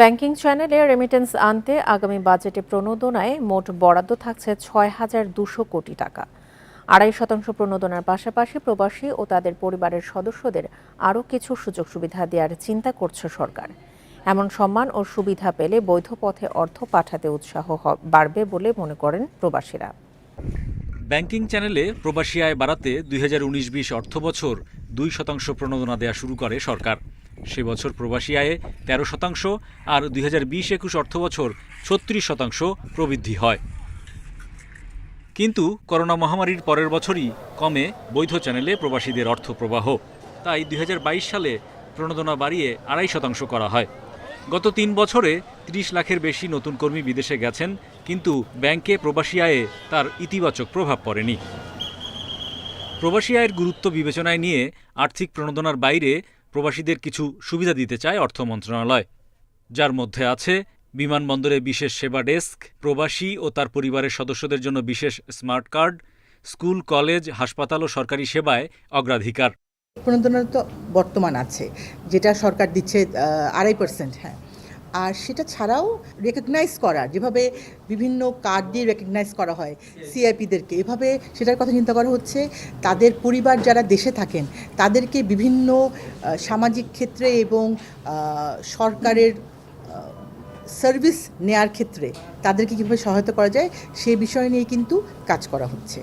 Banking চ্যানেলে remittance আনতে আগামী বাজেটে প্রণোদনায় মোট বরাদ্দ থাকছে ছয় হাজার দুশো কোটি টাকা। আড়াই শতাংশ প্রণোদনার পাশাপাশি প্রবাসী ও তাদের পরিবারের সদস্যদের আরও কিছু সুযোগ সুবিধা দেওয়ার চিন্তা করছে সরকার। এমন সম্মান ও সুবিধা পেলে বৈধ পথে অর্থ পাঠাতে উৎসাহ বাড়বে বলে মনে করেন প্রবাসীরা। ব্যাংকিং চ্যানেলে প্রবাসী আয় বাড়াতে দুই হাজার উনিশ বিশ অর্থ বছর দুই শতাংশ প্রণোদনা দেওয়া শুরু করে সরকার। সে বছর প্রবাসী আয়ে তেরো শতাংশ আর দুই হাজার বিশ একুশ অর্থ বছর ছত্রিশ শতাংশ প্রবৃদ্ধি হয়। কিন্তু করোনা মহামারীর পরের বছরই কমে বৈধ চ্যানেলে প্রবাসীদের অর্থ প্রবাহ তাই দুই হাজার বাইশ সালে প্রণোদনা বাড়িয়ে আড়াই শতাংশ করা হয়। গত তিন বছরে ৩০ লাখের বেশি নতুন কর্মী বিদেশে গেছেন, কিন্তু ব্যাংকে প্রবাসী আয়ে তার ইতিবাচক প্রভাব পড়েনি। প্রবাসী আয়ের গুরুত্ব বিবেচনায় নিয়ে আর্থিক প্রণোদনার বাইরে প্রবাসীদের কিছু সুবিধা দিতে চায় অর্থ মন্ত্রণালয়, যার মধ্যে আছে বিমানবন্দরে বিশেষ সেবা ডেস্ক, প্রবাসী ও তার পরিবারের সদস্যদের জন্য বিশেষ স্মার্ট কার্ড, স্কুল, কলেজ, হাসপাতাল ও সরকারি সেবায় অগ্রাধিকার। বর্তমান আছে, যেটা সরকার দিচ্ছে আড়াই পার্সেন্ট হ্যাঁ। আর সেটা ছাড়াও রেকগনাইজ করা যেভাবে বিভিন্ন কার্ড দিয়ে রেকগনাইজ করা হয় সিআইপিদেরকে এভাবে সেটার কথা চিন্তা করা হচ্ছে। তাদের পরিবার যারা দেশে থাকেন তাদেরকে বিভিন্ন সামাজিক ক্ষেত্রে এবং সরকারের সার্ভিস নেয়ার ক্ষেত্রে তাদেরকে কীভাবে সহায়তা করা যায় সে বিষয় নিয়ে কিন্তু কাজ করা হচ্ছে।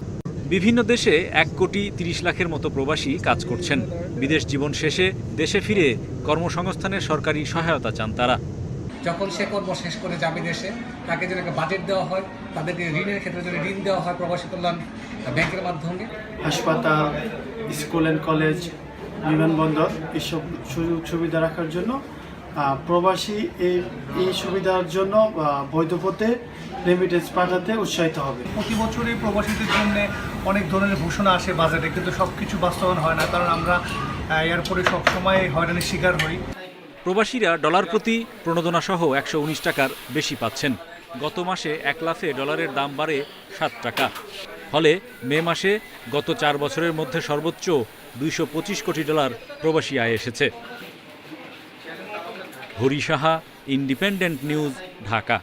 বিভিন্ন দেশে এক কোটি তিরিশ লাখের মতো প্রবাসী কাজ করছেন। বিদেশ জীবন শেষে দেশে ফিরে কর্মসংস্থানের সরকারি সহায়তা চান তারা। যখন সে কর্ম শেষ করে যাবে দেশে তাকে যেন একটা বাজেট দেওয়া হয় তাদেরকে ঋণের ক্ষেত্রে যদি ঋণ দেওয়া হয় প্রবাসী কল্যাণ ব্যাংকের মাধ্যমে। হাসপাতাল স্কুল অ্যান্ড কলেজ বিমানবন্দর এসব সুযোগ সুবিধা রাখার জন্য প্রবাসী এই এই সুবিধার জন্য আহ, বৈধ পথে রেমিটেন্স পাঠাতে উৎসাহিত হবে। প্রতি বছরই প্রবাসীদের জন্য অনেক ধরনের ঘোষণা আসে বাজেটে কিন্তু সব কিছু বাস্তবায়ন হয় না কারণ আমরা এয়ারপোর্টে সবসময় হয়রানির শিকার হই। প্রবাসীরা ডলার প্রতি প্রণোদনা সহ একশো উনিশ টাকার বেশি পাচ্ছেন। গত মাসে এক লাফে ডলারের দাম বাড়ে সাত টাকা। ফলে মে মাসে গত চার বছরের মধ্যে সর্বোচ্চ দুইশো পঁচিশ কোটি ডলার প্রবাসী আয় এসেছে। Hari Saha, independent news, Dhaka.